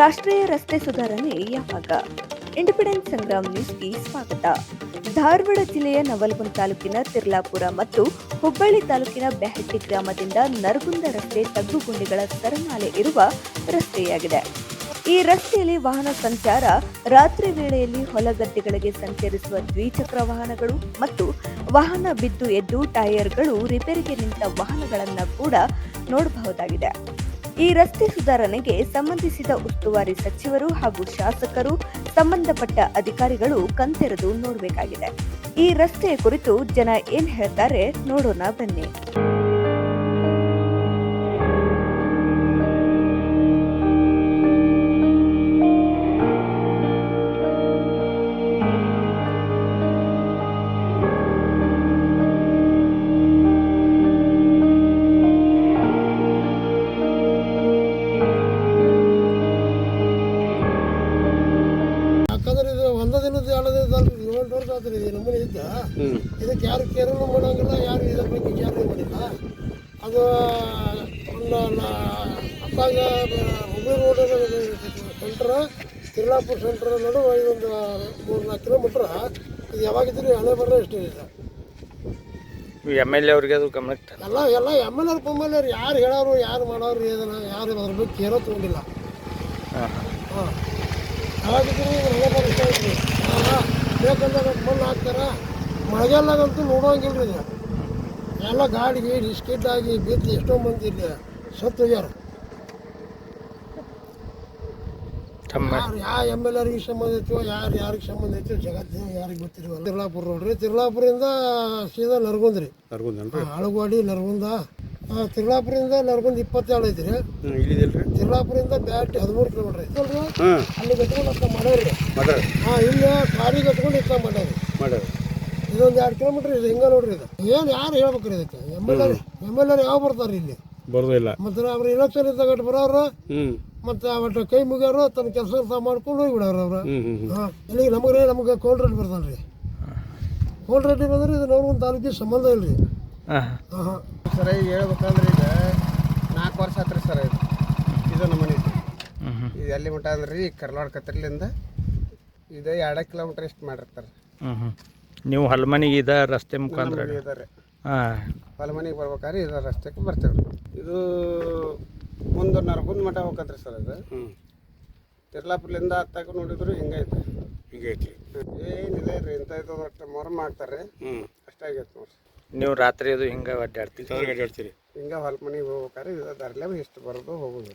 ರಾಷ್ಟ್ರೀಯ ರಸ್ತೆ ಸುಧಾರಣೆ ಯಾವಾಗ? ಇಂಡಿಪೆಂಡೆನ್ಸ್ ಸಂಗ್ರಾಮ್ ನ್ಯೂಸ್ಗೆ ಸ್ವಾಗತ. ಧಾರವಾಡ ಜಿಲ್ಲೆಯ ನವಲಗುಂದ ತಾಲೂಕಿನ ತಿರ್ಲಾಪುರ ಮತ್ತು ಹುಬ್ಬಳ್ಳಿ ತಾಲೂಕಿನ ಬೆಹಟ್ಟಿ ಗ್ರಾಮದಿಂದ ನರಗುಂದ ರಸ್ತೆ ತಗ್ಗುಗುಂಡಿಗಳ ಸರಮಾಲೆ ಇರುವ ರಸ್ತೆಯಾಗಿದೆ. ಈ ರಸ್ತೆಯಲ್ಲಿ ವಾಹನ ಸಂಚಾರ, ರಾತ್ರಿ ವೇಳೆಯಲ್ಲಿ ಹೊಲಗದ್ದೆಗಳಿಗೆ ಸಂಚರಿಸುವ ದ್ವಿಚಕ್ರ ವಾಹನಗಳು ಮತ್ತು ವಾಹನ ಬಿದ್ದು ಎದ್ದು ಟೈರ್ಗಳು ರಿಪೇರಿಗೆ ನಿಂತ ವಾಹನಗಳನ್ನು ಕೂಡ ನೋಡಬಹುದಾಗಿದೆ. ಈ ರಸ್ತೆ ಸುಧಾರಣೆಗೆ ಸಂಬಂಧಿಸಿದ ಉಸ್ತುವಾರಿ ಸಚಿವರು ಹಾಗೂ ಶಾಸಕರು ಸಂಬಂಧಪಟ್ಟ ಅಧಿಕಾರಿಗಳು ಕಂತೆರೆದು ನೋಡಬೇಕಾಗಿದೆ. ಈ ರಸ್ತೆಯ ಕುರಿತು ಜನ ಏನ್ ಹೇಳ್ತಾರೆ ನೋಡೋಣ ಬನ್ನಿ. ಆತ್ರಿ ಇದು ನಮ್ಮನೆ ಇದ್ದ ಇದಕ್ಕೆ ಯಾರು ಕೇರನ್ನು ಮಾಡೋಂಗಿಲ್ಲ ಯಾರು ಇದ್ರ ಬಗ್ಗೆ ಕೇರನ್ನು ಮಾಡಿಲ್ಲ. ಅದು ಅತ್ತಾಗ Hubballi road centre Tirlapura centre ನಡುವೆ ಇದೊಂದು ಮೂರು ನಾಲ್ಕು ಕಿಲೋಮೀಟ್ರ್ ಇದು ಯಾವಾಗಿದ್ರಿ ಹಳೆ ಬರ್ರೆ ಇಷ್ಟು ಇದೆ ಎಂ ಎಲ್ ಎ ಅವ್ರಿಗೆ ಅದು ಗಮನಕ್ಕೆ ಎಲ್ಲ ಎಲ್ಲ ಎಂ ಎಲ್ ಎರ್ ಪಮ್ ಎಲ್ ಆರ್ ಯಾರು ಹೇಳೋರು ಯಾರು ಮಾಡೋರು ಇದನ್ನ ಯಾರು ಅದ್ರ ಬಗ್ಗೆ ಕೇರೋ ತೊಗೊಂಡಿಲ್ಲ. ಹಾಂ. ಹಾಂ. ಐತ್ರಿ ಬೇಕಂದ್ರೆ ಮಣ್ಣು ಹಾಕ್ತಾರ ಮಳೆಗಾಲದಾಗಂತೂ ನೋಡೋಂಗಿಲ್ಲ ರೀ ಎಲ್ಲ ಗಾಡಿ ಗೀಡಿ ಆಗಿ ಬಿದ್ದು ಎಷ್ಟೋ ಮಂದಿ ಇಲ್ಲಿ ಸತ್ತು ಹೋಗ್ಯಾರ. ತಮ್ಮ ಯಾರು ಯಾವ ಎಂ ಎಲ್ ಆರ್ಗೆ ಸಂಬಂಧ ಐತೋ ಯಾರು ಯಾರಿಗೆ ಸಂಬಂಧ ಐತೋ ಜಗತ್ತಿನ ಯಾರಿಗೆ ಗೊತ್ತಿರುವ ತಿರ್ಲಾಪುರ ನೋಡ್ರಿ ತಿರ್ಲಾಪುರಿಂದ ಸೀದಾ ನರಗುಂದ್ರಿ. ಆಳುಗೋಡಿ ನರಗುಂದ. ಆ, ತಿರ್ಲಾಪುರಿಂದ ನರಗುಂದ ಇಪ್ಪತ್ತೇಳು ಐತ್ರಿ. ತಿರ್ಲಾಪುರಿಂದ ಬ್ಯಾಟ್ ಹದಿಮೂರು ಕಿಲೋಮೀಟರ್ ಐತಿ ಅಲ್ಲಿ ಕಟ್ಕೊಂಡು ಅಂತ ರೀ ಹಾಂ ಇಲ್ಲಿ ಕಾರಿಗೆ ಕಟ್ಕೊಂಡು ಇತ್ತ ಮಾಡ್ಯಾರಿ ಮಾಡ್ಯಾರ ಇದೊಂದು ಎರಡು ಕಿಲೋಮೀಟರ್ ಇದೆ ಹಿಂಗೆ ನೋಡ್ರಿ ಇದು. ಏನು ಯಾರು ಹೇಳ್ಬೇಕ್ರಿ ಇದಕ್ಕೆ? M L R M L R ಯಾವ ಬರ್ತಾರೆ ಇಲ್ಲಿ? ಬರೋದಿಲ್ಲ ಇಲ್ಲ. ಮತ್ತು ಅವ್ರು ಇಲೆಕ್ಷನ್ ಇದ್ದಾಗ ಬರೋರು ಮತ್ತೆ ಮತ್ತು ಅವತ್ತು ಕೈ ಮುಗಿಯೋರು ತನ್ನ ಕೆಲಸ ತಾವು ಮಾಡ್ಕೊಂಡು ಹೋಗಿಬಿಡೋರು ಅವ್ರು. ಇಲ್ಲಿ ಹಾಂ ಇಲ್ಲಿಗೆ ನಮಗೆ ನಮಗೆ ಕೋಲ್ಡ್ ರೆಡ್ಡಿ ಬರ್ತಾನೆ ರೀ ಕೋಲ್ಡ್ ರೆಡ್ಡಿ ಬಂದ್ರೆ ಇದು ನವಲಗುಂದ ತಾಲೂಕಿಗೆ ಸಂಬಂಧ ಇಲ್ಲ ರೀ ಹಾಂ ಹಾಂ. ಸರ್ ಈಗ ಹೇಳ್ಬೇಕಂದ್ರೆ ಈಗ ನಾಲ್ಕು ವರ್ಷ ಆತ್ರಿ ಸರ್ ಇದು. ಇದು ನಮ್ಮ ಮನೆ ಇದು. ಎಲ್ಲಿ ಮಟ್ಟ ಅಂದ್ರೆ? ರೀ ಕರ್ನಾಡ ಕತ್ತಲಿಂದ ಇದು ಎರಡು ಕಿಲೋಮೀಟ್ರ್ ಇಷ್ಟು ಮಾಡಿರ್ತಾರೆ. ಹ್ಞೂ ಹ್ಞೂ ನೀವು ಹಲ್ಮನಿಗೆ ಇದ ರಸ್ತೆ ಮುಖಾಂತರ? ಇದಾರೆ. ಹಾಂ. ಹೊಲ ಮನೆಗೆ ಬರ್ಬೇಕಾದ್ರೆ ಇದು ರಸ್ತೆಗೆ ಬರ್ತೇವೆ. ರೀ ಇದು ಮುಂದೆ ನರಗುಂದ ಮಠ ಹೋಗತ್ರಿ ಸರ್ ಅದು. ಹ್ಞೂ ತಿರ್ಲಾಪುರ್ಲಿಂದ ಹತ್ತಾಗ ನೋಡಿದ್ರು ಹಿಂಗೈತೆ ಹಿಂಗೆ ಐತಿ ಏನಿದೆ ರೀ ಇಂಥ ಇದು ಒಟ್ಟು ಮೊರಮ್ ಮಾಡ್ತಾರೆ ಹ್ಞೂ ಅಷ್ಟಾಗೈತೆ ನೋಡ್ರಿ. ನೀವು ರಾತ್ರಿ ಅದು ಹಿಂಗೆ ಅಡ್ಡಾಡ್ತೀವಿ ಚಂದ್ರ ಅಡ್ಡಾಡ್ತೀರಿ. ಹಿಂಗೆ ಹೊಲ ಮನೆಗೆ ಹೋಗ್ಬೇಕಾದ್ರೆ ಇದು ದಾರಿಲೆ ಇಷ್ಟು ಬರೋದು ಹೋಗೋದು.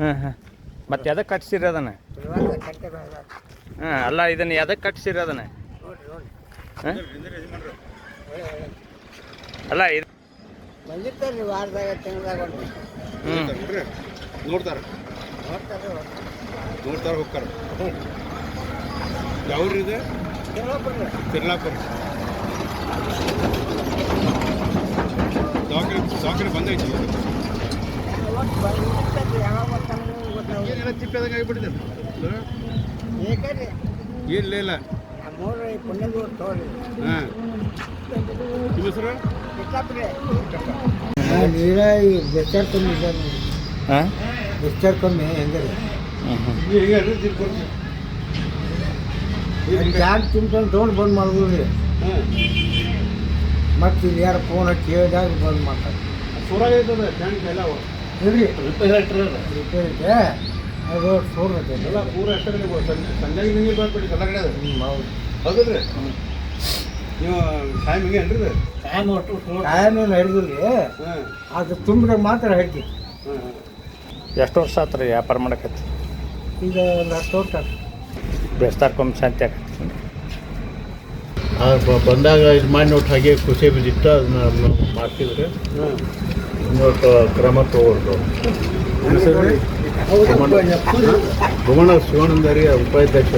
ಹಾಂ ಹಾಂ ಮತ್ತೆ ಎದಕ್ಕೆ ಕಟ್ಸಿರೋದನ್ನ ಹಾಂ ಅಲ್ಲ ಇದನ್ನು ಎದಕ್ಕೆ ಕಟ್ಸಿರೋದನ್ನ ಅದನ್ನು? ಹಾಂ ಅಲ್ಲ ಇದು ಬಂದಿರ್ತಾರೆ ವಾರದಾಗ ತಿಂಗಳಾಗ ಹ್ಞೂ ನೋಡ್ತಾರೆ ನೋಡ್ತಾರೆ. ನೋಡ್ತಾರ ಹೋಗ್ತಾರ. ಯಾವ್ರಿ ಇದೆ ತಿರ್ಲಾಪುರ. ದವಾಖಾನೆ ದವಾಖಾನೆ ಬಂದೈತಿ. ಇಲ್ಲ ನೀರ ಬೆಚ್ಚರ್ ಕಮ್ಮಿ ಸರ್ ಹಾಂ? ಬೆಚ್ಚರ್ ಕಮ್ಮಿ ತೊಗೊಂಡು ಬಂದ್ ಮಾಡಿದ್ರಿ ಮತ್ತೆ ಯಾರು ಫೋನ್ ಹಚ್ಚಿ ಹೇಳಿದಾಗ ಬಂದ್ ಮಾಡ್ತಾರೆ. ಎಲ್ಲ ರಿಪೇರಿ ರಿಪೇರಿಗೆ ಅದು ಸೋರ್ ಎಲ್ಲ ಪೂರ ಸಂಜೆ ಎಲ್ಲ ಕಡೆ ಅದು. ಹ್ಞೂ ಹೌದು. ನೀವು ಟೈಮ್ ಹಿಂಗೆ ಹಿಡಿದ್ರಿ ಅದು? ತುಂಬಿದಾಗ ಮಾತ್ರ ಹಿಡ್ತಿ ಹಾಂ ಹಾಂ. ಎಷ್ಟು ವರ್ಷ ಆತ್ರಿ ವ್ಯಾಪಾರ ಮಾಡಕತ್ತಿ ಈಗ ಒಂದು ಹತ್ತು ವರ್ಷ ಬೆಸ್ತಾರ್ಕೊಂಬ ಶಾಂತಿ ಆಕತಿ ಆ ಬ- ಬಂದಾಗ ಇದು ಮಾಡಿ ನೋಟ್ ಹಾಗೆ ಖುಷಿ ಬಿದ್ದಿತ್ತು ಅದನ್ನ ನಾವು ಮಾಡ್ತಿದ್ರೆ. ಇನ್ನೊಟ್ಟು ಕ್ರಮ ತಗೊಳ್ದು. ಭುವನ ಶಿವಾನಂದರಿ ಉಪಾಧ್ಯಕ್ಷ